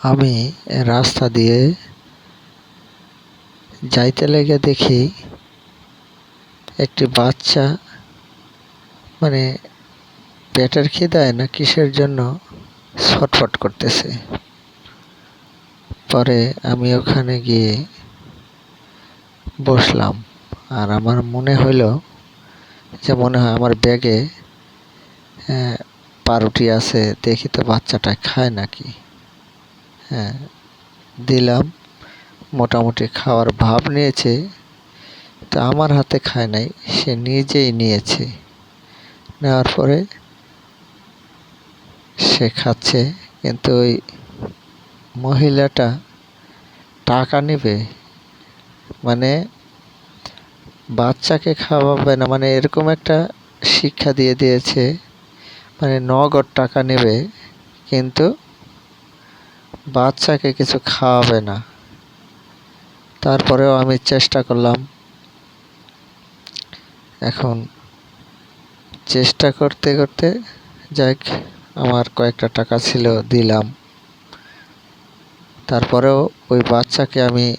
আমি রাস্তা দিয়ে যাইতে লেগে দেখি একটি বাচ্চা মানে পেটের খিদায় না কিসের জন্য ছটফট করতেছে। পরে আমি ওখানে গিয়ে বসলাম আর আমার মনে হইল যে মনে হয় আমার ব্যাগে পাউরুটি আছে, দেখি তো বাচ্চাটা খায় নাকি। হ্যাঁ দিলাম। মোটামুটি খাওয়ার ভাব নিয়েছে। তো আমার হাতে খায় নাই, সে নিজেই নিয়েছে। নেওয়ার পরে সে খাচ্ছে, কিন্তু ওই মহিলাটা টাকা নেবে। মানে বাচ্চাকে খাওয়াবে না মানে এরকম একটা শিক্ষা দিয়ে দিয়েছে। মানে নগদ টাকা নেবে, কিন্তু বাচ্চাকে কিছু খাওয়াবে না। তারপরেও আমি চেষ্টা করলাম। এখন চেষ্টা করতে করতে যাক, আমার কয়েকটা টাকা ছিল, দিলাম। তারপরেও ওই বাচ্চাকে আমি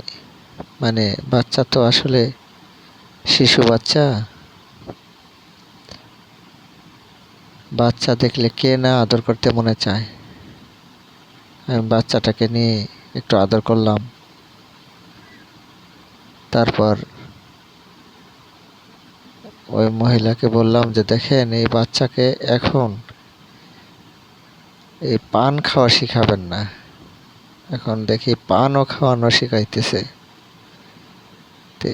মানে বাচ্চা তো আসলে শিশু বাচ্চা। বাচ্চা দেখলে কে না আদর করতে মনে চায়? বাচ্চাটাকে নিয়ে একটু আদর করলাম। তারপর ওই মহিলাকে বললাম যে, দেখেন, এই বাচ্চাকে এখন এই পান খাওয়া শিখাবেন না। এখন দেখি পানও খাওয়ানো শিখাইতেছে। তো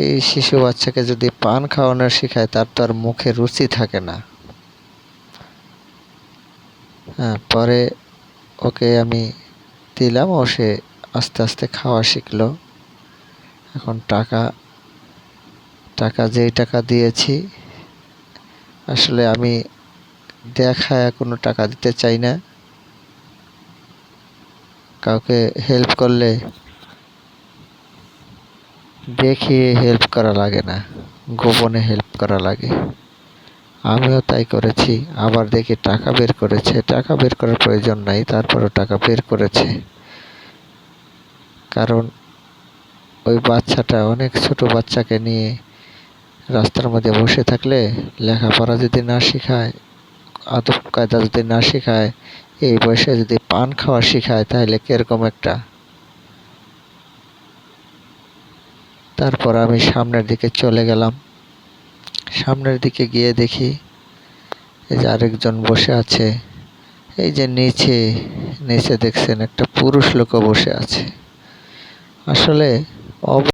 এই শিশু বাচ্চাকে যদি পান খাওয়ানো শেখায়, তার তো আর মুখে রুচি থাকে না। হ্যাঁ পরে ওকে আমি দিলাম, ও সে আস্তে আস্তে খাওয়া শিখলো। এখন টাকা টাকা যেই টাকা দিয়েছি, আসলে আমি দেখায় কোনো টাকা দিতে চাই না। কাউকে হেল্প করলে দেখিয়ে হেল্প করা লাগে না, গোপনে হেল্প করা লাগে। আমিও তাই করেছি। আবার দেখি টাকা বের করেছে। টাকা বের করার প্রয়োজন নাই, তারপরও টাকা বের করেছে। কারণ ওই বাচ্চাটা অনেক ছোট বাচ্চাকে নিয়ে রাস্তার মধ্যে বসে থাকলে লেখাপড়া যদি না শেখায়, আদব কায়দা যদি না শেখায়, এই বয়সে যদি পান খাওয়া শেখায়, তাহলে কীরকম একটা? তারপর আমি সামনের দিকে চলে গেলাম। সামনের দিকে গিয়ে দেখি এই যে আরেকজন বসে আছে। এই যে নিচে নিচে দেখছেন একটা পুরুষ লোকও বসে আছে। আসলে